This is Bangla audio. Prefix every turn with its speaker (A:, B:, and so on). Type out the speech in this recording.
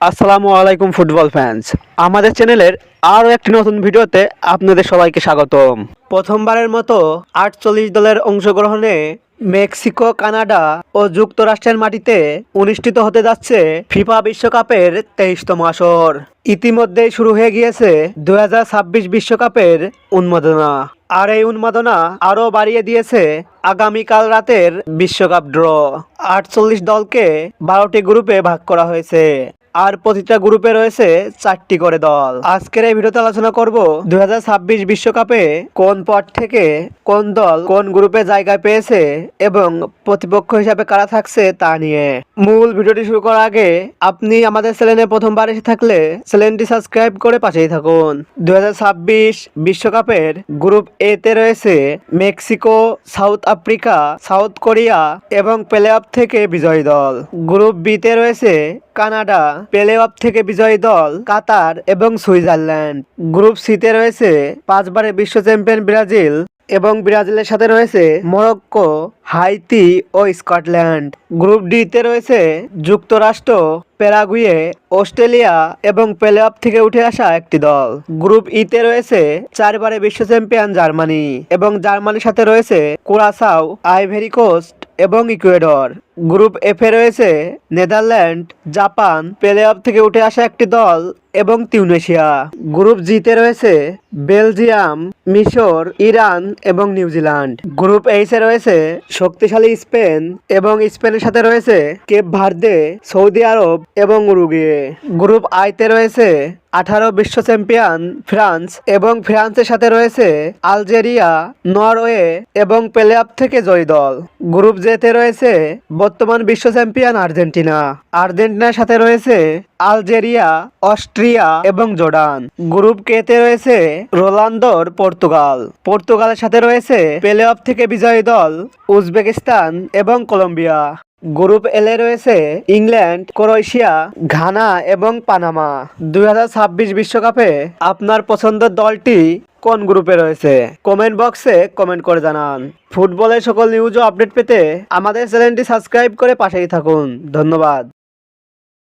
A: আসসালামু আলাইকুম ফুটবল ফ্যান্স আমাদের চ্যানেলের আরও একটি নতুন ভিডিওতে আপনাদের সবাইকে স্বাগতম। প্রথমবারের মতো আটচল্লিশ দলের অংশগ্রহণে মেক্সিকো, কানাডা ও যুক্তরাষ্ট্রের মাটিতে অনুষ্ঠিত হতে যাচ্ছে ফিফা বিশ্বকাপের তেইশতম আসর। ইতিমধ্যেই শুরু হয়ে গিয়েছে দু বিশ্বকাপের উন্মাদনা। আর এই উন্মাদনা আরও বাড়িয়ে দিয়েছে আগামীকাল রাতের বিশ্বকাপ ড্র। আটচল্লিশ দলকে বারোটি গ্রুপে ভাগ করা হয়েছে। আর প্রতিটা গ্রুপে রয়েছে চারটি করে দল। আজকের এই ভিডিওতে আলোচনা করব দুই বিশ্বকাপে কোন পট থেকে কোন দল কোন গ্রুপে জায়গা পেয়েছে এবং প্রতিপক্ষ হিসাবে কারা থাকছে তা নিয়ে। মূল ভিডিওটি শুরু করার আগে আপনি আমাদের চ্যানেলে প্রথমবার এসে থাকলে চ্যানেলটি সাবস্ক্রাইব করে পাশেই থাকুন। দুই বিশ্বকাপের গ্রুপ এ তে রয়েছে Mexico, South Africa, South Korea এবং প্লে অফ থেকে বিজয়ী দল। গ্রুপ বি তে রয়েছে কানাডা প্লে অফ থেকে বিজয়ী দল কাতার এবং সুইজারল্যান্ড। গ্রুপ সিতে রয়েছে পাঁচবারের বিশ্ব চ্যাম্পিয়ন ব্রাজিল এবং ব্রাজিলের সাথে রয়েছে মরক্কো, হাইতি ও স্কটল্যান্ড। গ্রুপ ডিতে রয়েছে যুক্তরাষ্ট্র, প্যারাগুয়ে, অস্ট্রেলিয়া এবং প্লে অফ থেকে উঠে আসা একটি দল। গ্রুপ ইতে রয়েছে চারবারে বিশ্ব চ্যাম্পিয়ন জার্মানি এবং জার্মানির সাথে রয়েছে কুরাসাও, আইভেরি কোস্ট এবং ইকুয়েডর। গ্রুপ এফে রয়েছে নেদারল্যান্ড, জাপান প্লে অফ থেকে উঠে আসা একটি দল এবং তিউনেশিয়া। গ্রুপ জিতে রয়েছে বেলজিয়াম, মিশর, ইরান এবং নিউজিল্যান্ড গ্রুপ এইচে রয়েছে শক্তিশালী স্পেন এবং স্পেনের সাথে রয়েছে কেপ ভার্দে, সৌদি আরব এবং উরুগুয়ে। গ্রুপ আইতে রয়েছে আঠারো বিশ্ব চ্যাম্পিয়ন ফ্রান্স এবং ফ্রান্সের সাথে রয়েছে আলজেরিয়া, নরওয়ে এবং প্লে অফ থেকে জয়ী দল। গ্রুপ জেতে রয়েছে বর্তমান বিশ্ব চ্যাম্পিয়ন আর্জেন্টিনা। আর্জেন্টিনার সাথে রয়েছে আলজেরিয়া, অস্ট্রিয়া এবং জর্ডান। গ্রুপ কে তে রয়েছে রোলান্দোর পর্তুগাল। পর্তুগালের সাথে রয়েছে প্লে অফ থেকে বিজয়ী দল উজবেকিস্তান এবং কলম্বিয়া। গ্রুপ এলে রয়েছে ইংল্যান্ড, ক্রোয়েশিয়া, ঘানা এবং পানামা। দুই বিশ্বকাপে আপনার পছন্দের দলটি কোন গ্রুপে রয়েছে? কমেন্ট বক্সে কমেন্ট করে জানান। ফুটবলের সকল নিউজ ও আপডেট পেতে আমাদের চ্যানেলটি সাবস্ক্রাইব করে পাশেই থাকুন। ধন্যবাদ।